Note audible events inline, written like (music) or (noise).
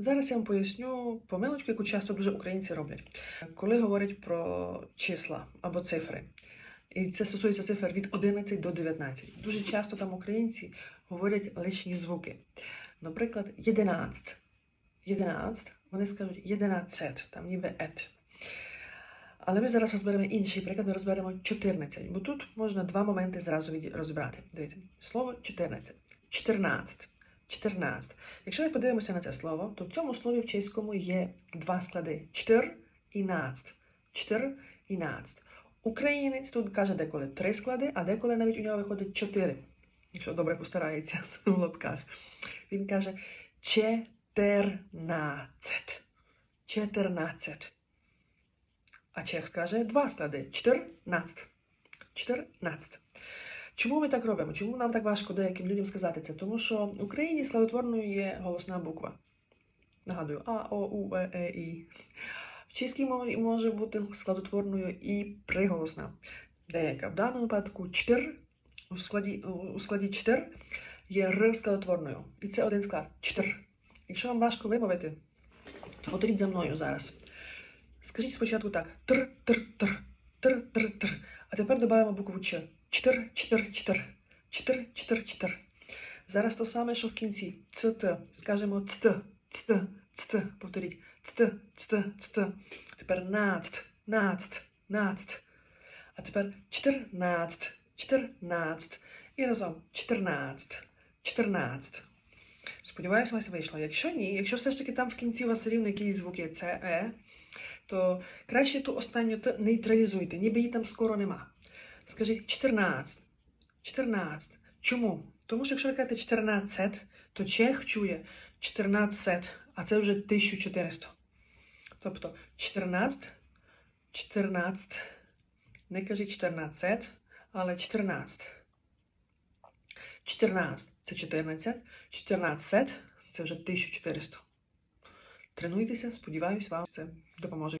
Зараз я вам поясню помилочку, яку часто дуже українці роблять, коли говорять про числа або цифри. І це стосується цифр від 11 до 19. Дуже часто там українці говорять лишні звуки. Наприклад, 11. 11, вони скажуть 11, там ніби ет. Але ми зараз розберемо інший приклад, ми розберемо 14, бо тут можна два моменти зразу розібрати. Дивіться, слово 14, 14, 14. Якщо ми подивимося на це слово, то в цьому слові в чеському є два склади: 4 і наст. 4 і наст. Українець тут каже деколи три склади, а деколи навіть у нього виходить 4, якщо добре постарається (laughs) в лапках. Він каже 14. 14. А чех скаже два склади. 14. 14. Чому ми так робимо? Чому нам так важко деяким людям сказати це? Тому що в Україні складотворною є голосна буква. Нагадую, А, О, У, Е, Е, І. В чеській мові може бути складотворною і приголосна. Деяка. В даному випадку 4 у складі, у складі 4 є Р складотворною. І це один склад. 4. Якщо вам важко вимовити, то повторіть за мною зараз. Скажіть спочатку так: тр, тр, тр, тр, тр, тр. А тепер додаємо букву Ч. Чтир, чтир, чтир. Чтир, чтир, чтир. Зараз то саме, що в кінці. ЦТ. Скажемо цт, цт, цт. Повторіть. Цт, цт, цт. Тепер нацт, нацт, нацт. А тепер чотирнадцять, чотирнадцять. І разом чотирнадцять, чотирнадцять. Сподіваюся, у вас вийшло. Якщо ні, якщо все ж таки там в кінці у вас рівно якісь звуки Це, Е, то краще ту останню Т нейтралізуйте, ніби її там скоро нема. Скажіть 14. 14. Чому? Тому що якщо ви кажете 14, то чех чує 14, а це вже 1400. Тобто 14, 14, не кажіть 14, але 14. 14 це 14, 14 це вже 1400. Тренуйтеся, сподіваюсь, вам це допоможе.